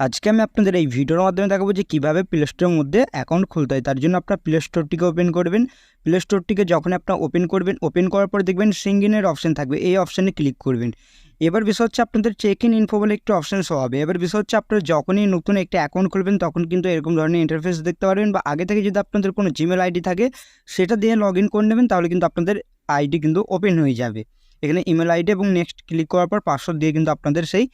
আজকে আমি আপনাদের এই ভিডিওর মাধ্যমে দেখাবো যে কীভাবে প্লে স্টোরের মধ্যে অ্যাকাউন্ট খুলতে হয়। তার জন্য আপনার প্লে স্টোরটিকে ওপেন করবেন। প্লে স্টোরটিকে যখন আপনার ওপেন করবেন ওপেন করার পর দেখবেন সিঙ্গিনের অপশন থাকবে। এই অপশানে ক্লিক করবেন। এবার বিষয় হচ্ছে আপনাদের চেক ইন ইনফো বলে একটি অপশান শো হবে। এবার বিষয় হচ্ছে আপনারা যখনই নতুন একটি অ্যাকাউন্ট খুলবেন, তখন কিন্তু এরকম ধরনের ইন্টারফেস দেখতে পারবেন বা আগে থেকে যদি আপনাদের কোনো জিমেল আইডি থাকে, সেটা দিয়ে লগ ইন করে নেবেন, তাহলে কিন্তু আপনাদের আইডি কিন্তু ওপেন হয়ে যাবে। এখানে ইমেল আইডি এবং নেক্সট ক্লিক করার পর পাসওয়ার্ড দিয়ে কিন্তু আপনাদের সেই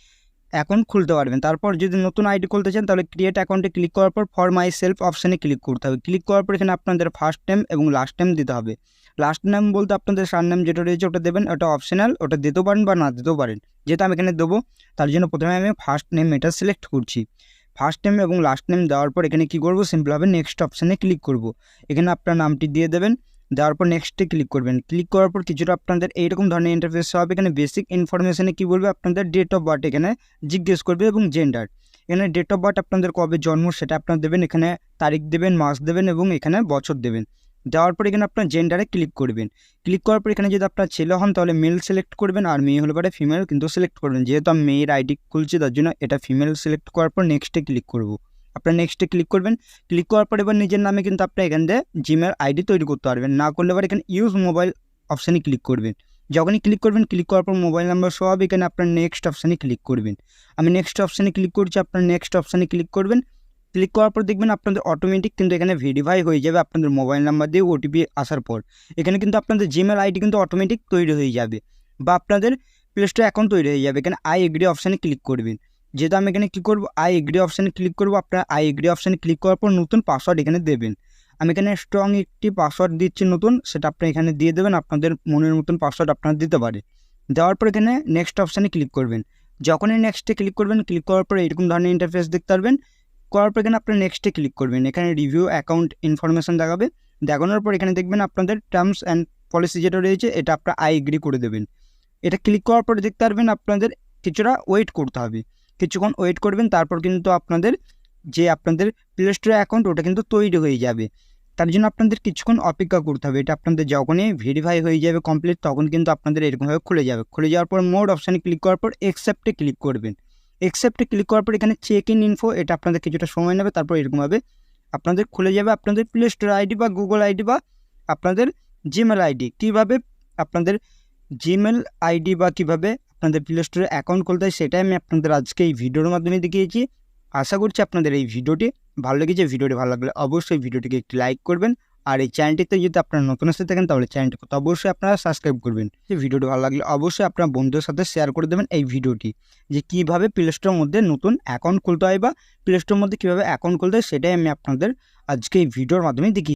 অ্যাকাউন্ট খুলতে পারবেন। তারপর যদি নতুন আইডি খুলতে চান, তাহলে ক্রিয়েট অ্যাকাউন্টে ক্লিক করার পর ফর মাই সেলফ অপশানে ক্লিক করতে হবে। ক্লিক করার পর এখানে আপনাদের ফার্স্ট নেম এবং লাস্ট নেম দিতে হবে। লাস্ট নেম বলতে আপনাদের সার নেম যেটা রয়েছে ওটা দেবেন, ওটা অপশনাল ওটা দিতেও পারেন বা না দিতেও পারেন। যেহেতু আমি এখানে দেবো, তার জন্য প্রথমে আমি ফার্স্ট নেম এটা সিলেক্ট করছি। ফার্স্ট নেম এবং লাস্ট নেম দেওয়ার পর এখানে কী করব? সিম্পলভাবে নেক্সট অপশানে ক্লিক করব। এখানে আপনার নামটি দিয়ে দেবেন। দেওয়ার পর নেক্সটে ক্লিক করবেন। ক্লিক করার পর কিছুটা আপনাদের এইরকম ধরনের ইন্টারফেস হবে। এখানে বেসিক ইনফরমেশনে কী বলবে? আপনাদের ডেট অফ বার্থ এখানে জিজ্ঞেস করবে এবং জেন্ডার এখানে ডেট অফ বার্থ আপনাদের কবে জন্ম সেটা আপনারা দেবেন, এখানে তারিখ দেবেন, মাস দেবেন এবং এখানে বছর দেবেন। দেওয়ার পর এখানে আপনার জেন্ডারে ক্লিক করবেন। ক্লিক করার পর এখানে যদি আপনার ছেলে হন, তাহলে মেল সিলেক্ট করবেন আর মেয়ে হলে পরে ফিমেল কিন্তু সিলেক্ট করবেন। যেহেতু আমি মেয়ের আইডি খুলছি, তার জন্য এটা ফিমেল সিলেক্ট করার পর নেক্সটে ক্লিক করব। আপনার নেক্সটে ক্লিক করবেন। ক্লিক করার পর এবার নিজের নামে কিন্তু আপনি এখান থেকে জিমেল আইডি তৈরি করতে পারবেন। না করলে এবার এখানে ইউজ মোবাইল অপশানে ক্লিক করবেন। যখনই ক্লিক করবেন ক্লিক করার পর মোবাইল নাম্বার হবে, এখানে আপনার নেক্সট অপশানে ক্লিক করবেন। আমি নেক্সট অপশানে ক্লিক করছি, আপনার নেক্সট অপশানে ক্লিক করবেন। ক্লিক করার পর দেখবেন আপনাদের অটোমেটিক কিন্তু এখানে ভেরিফাই হয়ে যাবে আপনাদের মোবাইল নাম্বার দিয়ে ওটিপি আসার পর। এখানে কিন্তু আপনাদের জিমেল আইডি কিন্তু অটোমেটিক তৈরি হয়ে যাবে বা আপনাদের প্লে স্টোর অ্যাকাউন্ট তৈরি হয়ে যাবে। এখানে আই এগ্রি অপশানে ক্লিক করবেন। যেহেতু আমি এখানে কী করব আই এগ্রি অপশানে ক্লিক করব, আপনার আই এগ্রি অপশানে ক্লিক করার পর নতুন পাসওয়ার্ড এখানে দেবেন। আমি এখানে স্ট্রং একটি পাসওয়ার্ড দিচ্ছি নতুন, সেটা আপনি এখানে দিয়ে দেবেন, আপনাদের মনের মতন পাসওয়ার্ড আপনার দিতে পারে। দেওয়ার পর এখানে নেক্সট অপশানে ক্লিক করবেন। যখনই নেক্সটে ক্লিক করবেন ক্লিক করার পর এরকম ধরনের ইন্টারফেস দেখতে পারবেন। করার পর এখানে আপনার নেক্সটে ক্লিক করবেন। এখানে রিভিউ অ্যাকাউন্ট ইনফরমেশন দেখাবে। দেখানোর পর এখানে দেখবেন আপনাদের টার্মস অ্যান্ড পলিসি যেটা রয়েছে, এটা আপনার আই এগ্রি করে দেবেন। এটা ক্লিক করার পরে দেখতে পারবেন আপনাদের কিছুটা ওয়েট করতে হবে। কিছুক্ষণ ওয়েট করবেন, তারপর কিন্তু আপনাদের যে আপনাদের প্লে স্টোর অ্যাকাউন্ট ওটা কিন্তু তৈরি হয়ে যাবে। তার জন্য আপনাদের কিছুক্ষণ অপেক্ষা করতে হবে। এটা আপনাদের যখনই ভেরিফাই হয়ে যাবে কমপ্লিট তখন কিন্তু আপনাদের এরকমভাবে খুলে যাবে। খুলে যাওয়ার পর মোড অপশানে ক্লিক করার পর অ্যাকসেপ্টে ক্লিক করবেন। অ্যাকসেপ্টে ক্লিক করার পর এখানে চেক ইন ইনফো এটা আপনাদের কিছুটা সময় নেবে, তারপর এরকমভাবে আপনাদের খুলে যাবে আপনাদের প্লে স্টোর আইডি বা গুগল আইডি বা আপনাদের জিমেল আইডি কীভাবে আপনাদের জিমেল আইডি বা কীভাবে আপনাদের প্লে স্টোরে অ্যাকাউন্ট খুলতে হয়, সেটাই আমি আপনাদের আজকে এই ভিডিওর মাধ্যমে দেখিয়েছি। আশা করছি আপনাদের এই ভিডিওটি ভালো লেগেছে। ভিডিওটি ভালো লাগলে অবশ্যই ভিডিওটিকে একটি লাইক করবেন। আর এই চ্যানেলটিতে যদি আপনারা নতুন আসতে থাকেন, তাহলে চ্যানেলটিকে তো অবশ্যই আপনারা সাবস্ক্রাইব করবেন। যে ভিডিওটি ভালো লাগলে অবশ্যই আপনার বন্ধুদের সাথে শেয়ার করে দেবেন এই ভিডিওটি যে কীভাবে প্লে স্টোরের মধ্যে নতুন অ্যাকাউন্ট খুলতে হয় বা প্লে স্টোরের মধ্যে কীভাবে অ্যাকাউন্ট খুলতে হয়, সেটাই আমি আপনাদের আজকে এই ভিডিওর মাধ্যমে দেখি